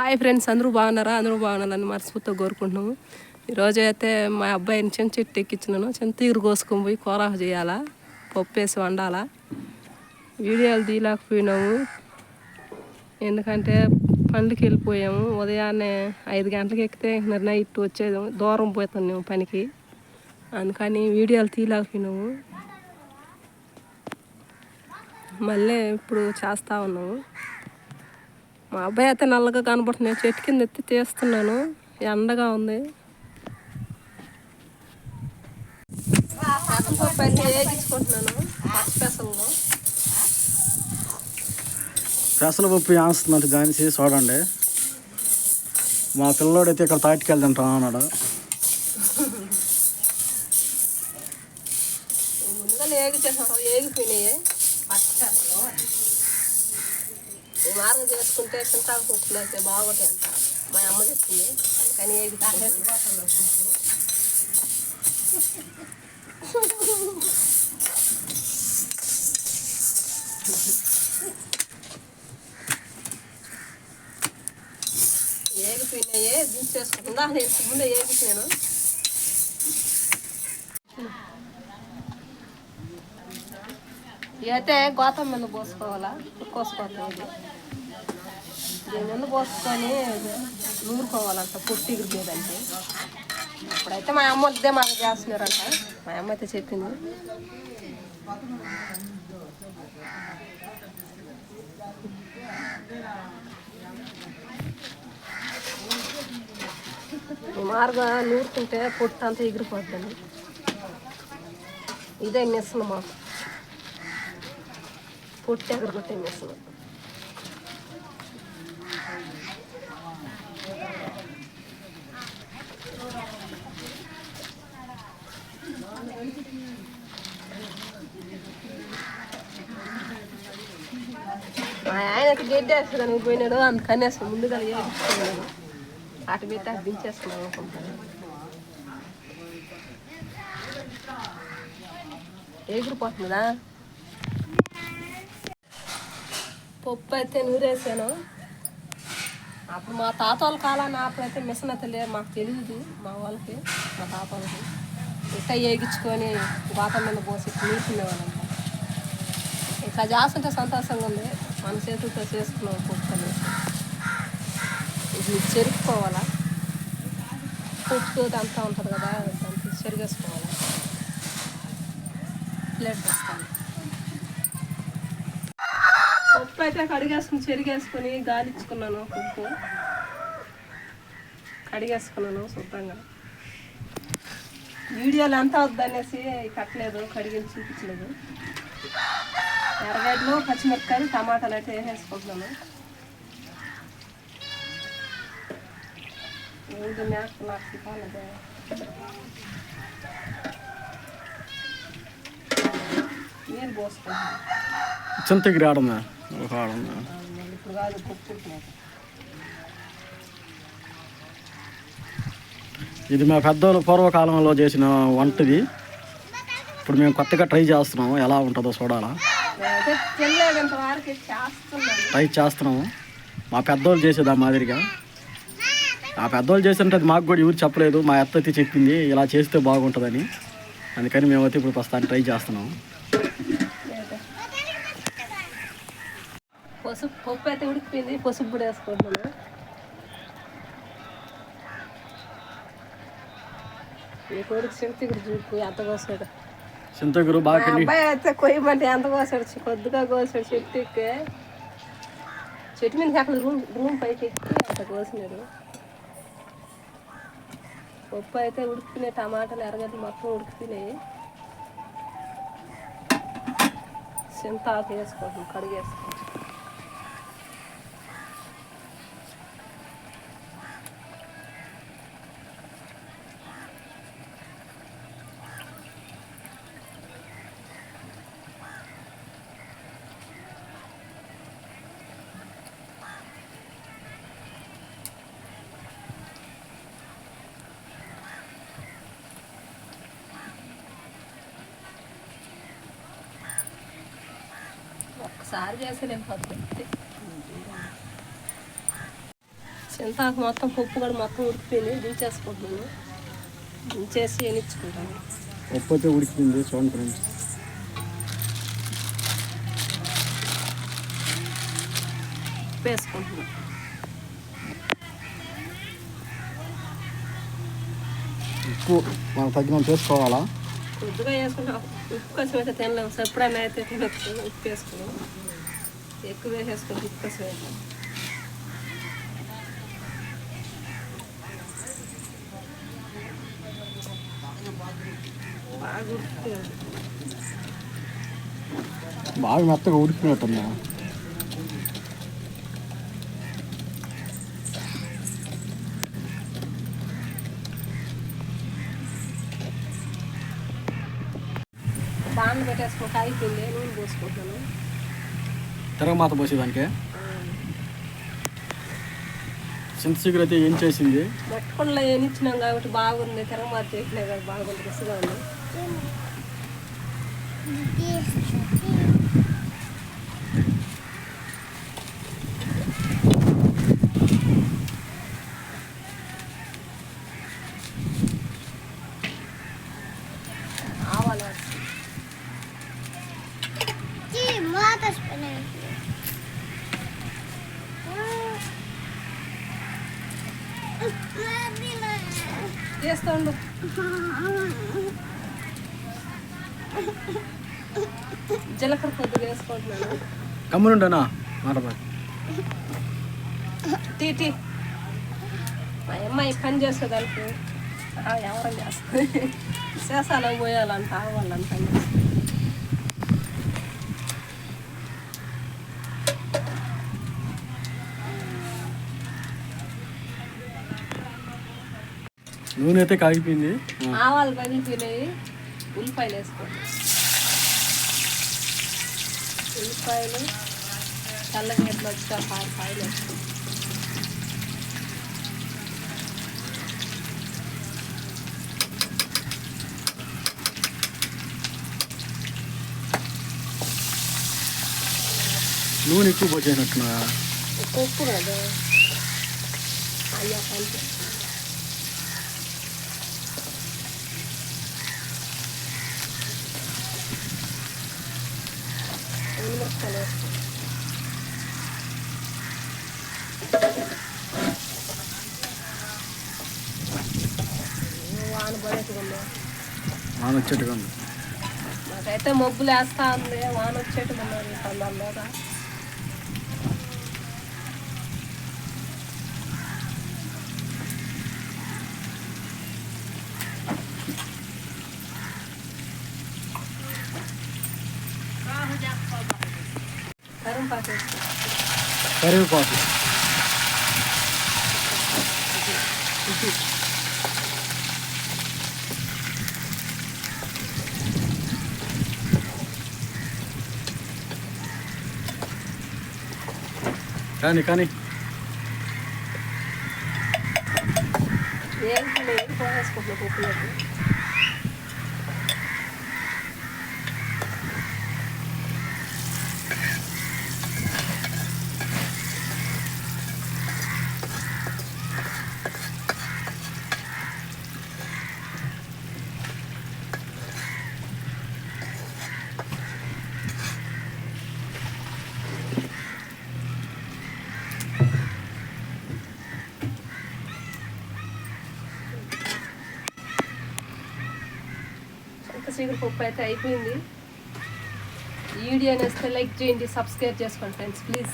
Hi friends అందరూ బాగున్నారా? అందరూ బాగున్నారని మనస్ఫూర్తిగా కోరుకుంటున్నాము. ఈరోజు అయితే మా అబ్బాయిని చిన్న చెట్టు ఎక్కించినాను చిన్న తీరు కోసుకొని పోయి కూర చేయాలా? పప్పు వేసి వండాలా? వీడియోలు తీయలేకపోయినాము. ఎందుకంటే పనులకి వెళ్ళిపోయాము. ఉదయాన్నే ఐదు గంటలకు ఎక్కితే నిన్న నైట్ వచ్చేది దూరం పోతున్నాము పనికి. అందుకని వీడియోలు తీయలేకపోయినాము. మళ్ళీ ఇప్పుడు చేస్తూ ఉన్నాము. మా అబ్బాయి అయితే నల్లగా కనబడుతున్నాయి. చెట్టు కింద ఎత్తి తీస్తున్నాను ఎండగా ఉంది. అయితే వేగించుకుంటున్నాను పచ్చిపెసల్లో పెసరపప్పు వేస్తున్నట్టు జానిసి చూడండి. మా పిల్లోడు అయితే ఇక్కడ తాటికెళ్తుంటా అన్నాడు. ముందుగా వేగిపోయినాయి పచ్చిపెసలు మార్గం చేసుకుంటే చింతాకు పప్పులు అయితే బాగుంటాయి అంట. మా అమ్మ చెప్తుంది కానీ వేగించుకుంటున్నాను ఏగిపోయినాయి దించేసుకుంటుందా నేను ముందే ఏగిపోయాను అయితే గోతం మీద పోసుకోవాలా? కోసుకోవాలి దీని ముందు పోసుకొని నూరుకోవాలంట పొట్టి ఎగిరిపోయేదంటే ఇప్పుడైతే మా అమ్మ వద్దే మాకు చేస్తున్నారంట. మా అమ్మ అయితే చెప్పింది. మార్గా నూరుకుంటే పొట్టు అంతా ఎగిరిపోద్దండి. ఇదే నెస్సులు మాకు. పొట్టు ఎగరగొట్టే నెస్సులు మా ఆయనకి గడ్డి వేస్తుందని పోయినాడు అందుకని అసలు ముందుగా వేసుకున్నాను అటు పెట్టి అటు దించేస్తున్నాను అనుకుంటాను. ఎగిరిపోతుందా? పప్పు అయితే నూరేసాను అప్పుడు మా తాత వాళ్ళ కాలాన్ని అప్పుడైతే మిషన్ అయితే లేదు మాకు తెలియదు మా వాళ్ళకి మా తాత వాళ్ళకి. ఇట్లా ఏగించుకొని బాతం మీద పోసి నీకునేవాళ్ళంట ఇట్లా చేస్తుంటే సంతోషంగా ఉంది. మన చేతులతో చేసుకున్నాం పప్పు ఇది చెరుక్కోవాలా పుట్టు అంతా ఉంటుంది కదా దానికి చెరిగేసుకోవాలా? ప్లేట్ వస్తాను. పప్పు అయితే కడిగేసుకుని చెరిగేసుకొని గాలిచ్చుకున్నాను ఉప్పు కడిగేసుకున్నాను శుభ్రంగా. వీడియోలు ఎంత వద్దనేసి కట్టలేదు కడిగి చూపించలేదు. ఎర్రగడ్డలు పచ్చిమిరపకాయలు టమాటాలు అయితే వేసేసుకుంటున్నాను. ఇది నాకు కాలదే నీళ్ళు పోసుకుంటాను ఒక ఆడుందా? ఇప్పుడు కాదు పప్పు ఇది మా పెద్దోళ్ళు పూర్వకాలంలో చేసిన వంటది. ఇప్పుడు మేము కొత్తగా ట్రై చేస్తున్నాము ఎలా ఉంటుందో చూడాలా. ట్రై చేస్తున్నాము. మా పెద్దోళ్ళు చేసేది ఆ మాదిరిగా. ఆ పెద్దోళ్ళు చేసినట్టు మాకు కూడా ఎవరు చెప్పలేదు. మా అత్త అయితే చెప్పింది ఇలా చేస్తే బాగుంటుందని. అందుకని మేమైతే ఇప్పుడు ప్రస్తుతానికి ట్రై చేస్తున్నాము. పసుపు పప్పు అయితే ఉడికిపోయింది. పసుపు కూడా వేసుకుంటున్నాను. ఈ కొడుకు శక్తి కూడా చూపు ఎంత కోసాడు చింతగిరి బాగా అబ్బాయి అయితే కొయ్యమంటే ఎంత కోసాడు? కొద్దిగా కోసాడు చెట్టు ఎక్కి చెట్టు మీద అక్కడ రూమ్ రూమ్ పైకి ఎక్కి అంత కోసినాడు. పప్పు అయితే ఉడికిపోయినాయి టమాటాలు ఎర్రగడ్డలు మొత్తం ఉడికిపోయినాయి. చింతాకు వేసుకోండి కడిగేసుకోండి ఒక్కసారి చేసి వెళ్ళిపోతుంది చింతాకు మొత్తం పప్పు కూడా మొత్తం ఉడికిపోయింది. దించేసుకుంటున్నాను దించేసి ఎనిచ్చుకుంటాను పప్పు అయితే ఉడికింది చూడండి ఫ్రెండ్స్. ఉప్పు వేసుకుంటున్నాను ఉప్పు మనకు తగ్గినంత వేసుకోవాలా? కొద్దిగా వేసుకుంటాం ఉప్పు కోసం అయితే తినలేము. సో ఎప్పుడైనా అయితే తినచ్చు. ఉప్పు వేసుకున్నాం ఎక్కువ వేసేసుకుంటే ఉప్పు కోసం అయితే బాగా మెత్తగా ఉడికినట్టున్నా బాండ్లు పెట్టేసుకుంటే అయిపోయింది. నూనె తిరగమాత పోసేదానికి? చింత చిగురు అయితే ఏం చేసింది? మట్టుకుండా ఏనిచ్చినాం కాబట్టి బాగుంది. తిరగమాత చేసినా కాబట్టి బాగుంది రుచిగా ఉంది ఆవాలు వేస్తాం. చేస్తూ ఉండు జీలకర్ర కొద్దిగా వేసుకుంటున్నాను. కమ్మునుండనా? మాట టీ టీ మా అమ్మాయి పని చేసేదానికి ఎవరం చేస్తుంది చేసాలో పోయాలంట వాళ్ళని నూనె అయితే కాగిపోయింది. ఆవాలు పగిలిపోయినాయి ఉల్లిపాయలు వేసుకోండి. ఉల్లిపాయలు చల్లగడ్డలు వచ్చి ఆరు కాయలు వేసుకోండి. నూనె ఎక్కువ పోసేసినట్టున్నా ఉప్పు కదా. అయ్యా కలిపి ఎండుమిరపకాయలు వాన పడేట్టుగా ఉంది వాన వచ్చేట్టుగా ఉంది నాకైతే మబ్బులు వేస్తా ఉంది వాన వచ్చేట్టుగా ఉన్నది కొందరి మీద కరింపాకు వేసుకో కరివేపాకు కానీ కానీ ఏంటి నేను పోసేసుకుంటున్నా పప్పులోకి ఇంకా పప్పు అయితే అయిపోయింది. ఈ వీడియో నేస్తే లైక్ చేయండి సబ్స్క్రైబ్ చేసుకోండి ఫ్రెండ్స్ ప్లీజ్